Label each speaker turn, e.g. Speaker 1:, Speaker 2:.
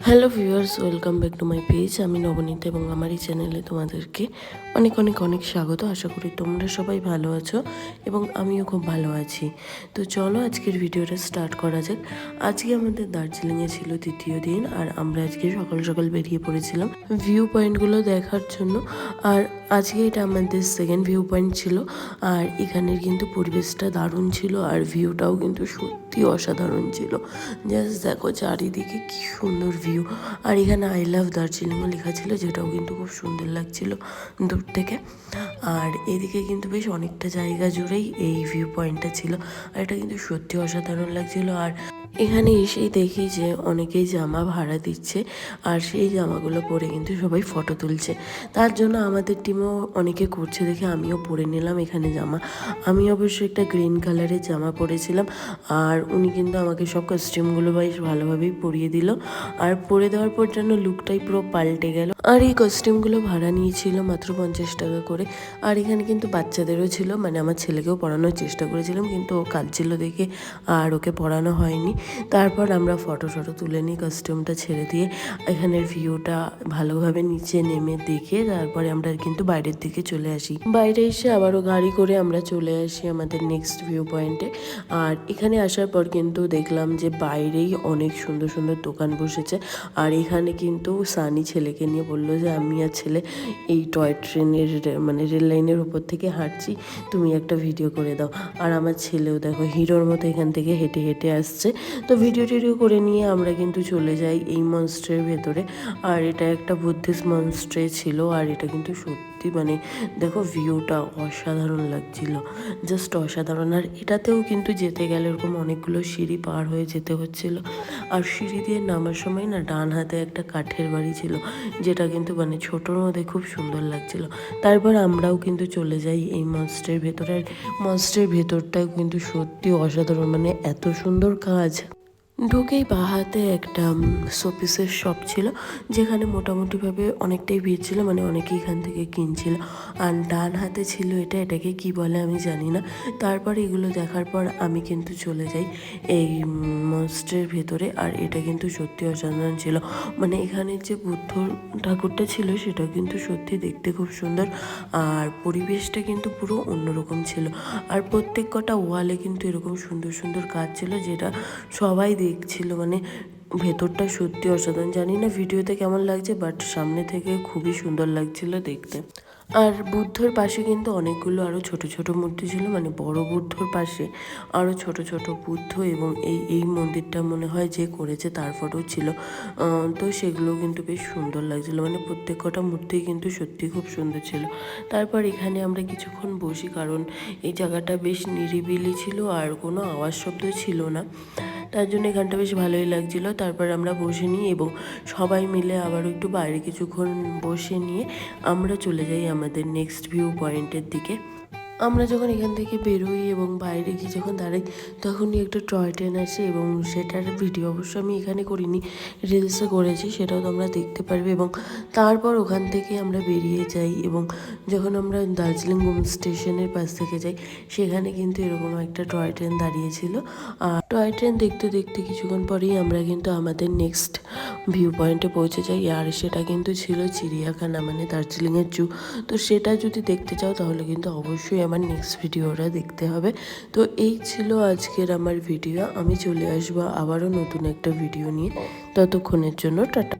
Speaker 1: Hello viewers, welcome back to my page. আমি নবনীতা এবং আমার এই চ্যানেলে তোমাদেরকে অনেক অনেক অনেক স্বাগত। আশা করি তোমরা সবাই ভালো আছো এবং আমিও খুব ভালো আছি। তো চলো আজকের ভিডিওটা স্টার্ট করা যাক। আজকে আমাদের দার্জিলিংয়ে ছিল তৃতীয় দিন আর আমরা আজকে সকাল সকাল বেরিয়ে পড়েছিলাম ভিউ পয়েন্টগুলো দেখার জন্য। আর আজকে এটা আমাদের সেকেন্ড ভিউ পয়েন্ট ছিল আর এখানের কিন্তু পরিবেশটা দারুণ ছিল আর ভিউটাও কিন্তু সত্যি অসাধারণ ছিল। জাস্ট দেখো চারিদিকে কি সুন্দর ভিউ আর এখানে আই লাভ দার্জিলিংও লেখা ছিল, যেটাও কিন্তু খুব সুন্দর লাগছিল দূর থেকে। আর এদিকে কিন্তু বেশ অনেকটা জায়গা জুড়েই এই ভিউ পয়েন্টটা ছিল। আর এটা কিন্তু সত্যি অসাধারণ লাগছিল। আর এখানে এসেই দেখি যে অনেকেই জামা ভাড়া দিচ্ছে আর সেই জামাগুলো পরে কিন্তু সবাই ফটো তুলছে। তার জন্য আমাদের টিমও অনেকে করছে দেখে আমিও পরে নিলাম এখানে জামা। আমি অবশ্য একটা গ্রিন কালারের জামা পরেছিলাম আর উনি কিন্তু আমাকে সব কস্টিউমগুলো বেশ ভালোভাবেই পরিয়ে দিল। আর পরে দেওয়ার পর যেন লুকটাই পুরো পাল্টে গেল। আর এই কস্টিউমগুলো ভাড়া নিয়েছিল মাত্র পঞ্চাশ টাকা করে। আর এখানে কিন্তু বাচ্চাদেরও ছিল মানে আমার ছেলেকেও পড়ানোর চেষ্টা করেছিলাম, কিন্তু ও কাঁদছিল দেখে আর ওকে পড়ানো হয়নি। তারপর আমরা ফটো টটো তুলে নিই কস্টিউমটা ছেড়ে দিয়ে। এখানের ভিউটা ভালোভাবে নিচে নেমে দেখে তারপরে আমরা কিন্তু বাইরের দিকে চলে আসি। বাইরে এসে আবারও গাড়ি করে আমরা চলে আসি আমাদের নেক্সট ভিউ পয়েন্টে আর এখানে আসার পর কিন্তু দেখলাম যে বাইরেই অনেক সুন্দর সুন্দর দোকান বসেছে। আর এখানে কিন্তু সানি ছেলেকে নিয়ে বলল যে, আমি আর ছেলে এই টয় ট্রেনের মানে রেল লাইনের উপর থেকে হাঁটছি, তুমি একটা ভিডিও করে দাও। আর আমার ছেলেও দেখো, হিরোর মতো এখান থেকে হেঁটে হেঁটে আসছে। তো ভিডিও টিডিও করে নিয়ে আমরা কিন্তু চলে যাই এই মনস্ট্রের ভেতরে। আর এটা একটা বুদ্ধিস্ট মনস্ট্রে ছিল, আর এটা কিন্তু সত্যি। মানে দেখো ভিউটা অসাধারণ লাগছিল। জাস্ট অসাধারণ। আর এটাতেও কিন্তু যেতে গেলে এরকম অনেকগুলো সিঁড়ি পার হয়ে যেতে হচ্ছিল। আর সিঁড়ি দিয়ে নামার সময় না ডান হাতে একটা কাঠের বাড়ি ছিল, যেটা কিন্তু মানে ছোটোর মধ্যে খুব সুন্দর লাগছিল। তারপর আমরাও কিন্তু চলে যাই এই মনস্ট্রের ভেতরে আর মনস্ট্রের ভেতরটাও কিন্তু সত্যি অসাধারণ মানে এত সুন্দর কাজ। ঢুকেই বা হাতে একটা শোপিসের শপ ছিল, যেখানে মোটামুটিভাবে অনেকটাই ভিড় ছিল মানে অনেকেই এখান থেকে কিনছিল। আর ডান হাতে ছিল এটা, এটাকে কি বলে আমি জানি না। তারপর এগুলো দেখার পর আমি কিন্তু চলে যাই এই মস্টের ভেতরে, আর এটা কিন্তু সত্যি অসাধারণ ছিল। মানে এখানে যে বুদ্ধ ঠাকুরটা ছিল, সেটা কিন্তু সত্যি দেখতে খুব সুন্দর, আর পরিবেশটা কিন্তু পুরো অন্যরকম ছিল। আর প্রত্যেক কটা ওয়ালে কিন্তু এরকম সুন্দর সুন্দর কাজ ছিল, যেটা সবাই দেখছিল মানে ভেতরটা সত্যি অসাধারণ। জানি না ভিডিওতে কেমন লাগছে বাট সামনে থেকে খুবই সুন্দর লাগছিল দেখতে। আর বুদ্ধর পাশে কিন্তু অনেকগুলো আরও ছোট ছোট মূর্তি ছিল মানে বড় বুদ্ধর পাশে আরও ছোট ছোট বুদ্ধ এবং এই এই মন্দিরটা মনে হয় যে করেছে তার ফটো ছিল। তো সেগুলো কিন্তু বেশ সুন্দর লাগছিল মানে প্রত্যেক কটা মূর্তি কিন্তু সত্যি খুব সুন্দর ছিল। তারপর এখানে আমরা কিছুক্ষণ বসি, কারণ এই জায়গাটা বেশ নিরিবিলি ছিল আর কোনো আওয়াজ শব্দ ছিল না। তার জন্য এখানটা বেশ ভালোই লাগছিল। তারপর আমরা বসে নিই এবং সবাই মিলে আবারও একটু বাইরে কিছুক্ষণ বসে নিয়ে আমরা চলে যাই আমাদের নেক্সট ভিউ পয়েন্টের দিকে। আমরা যখন এখান থেকে বেরোই এবং বাইরে গিয়ে যখন দাঁড়াই, তখনই একটা টয় ট্রেন আসে এবং সেটার ভিডিও অবশ্য আমি এখানে করিনি রিলসে করেছি, সেটাও তোমরা দেখতে পারবে এবং তারপর ওখান থেকে আমরা বেরিয়ে যাই এবং যখন আমরা দার্জিলিং স্টেশনের পাশ থেকে যাই, সেখানে কিন্তু এরকম একটা টয় ট্রেন দাঁড়িয়েছিল। আর টয় ট্রেন দেখতে দেখতে কিছুক্ষণ পরেই আমরা কিন্তু আমাদের নেক্সট ভিউ পয়েন্টে পৌঁছে যাই, আর সেটা কিন্তু ছিল চিড়িয়াখানা মানে দার্জিলিংয়ের জু তো সেটা যদি দেখতে চাও, তাহলে কিন্তু অবশ্যই আমার নেক্সট ভিডিওটা দেখতে হবে। তো এই ছিল আজকের আমার ভিডিও আমি চলে আসব আবারও নতুন একটা ভিডিও নিয়ে। ততক্ষণের জন্য টাটা।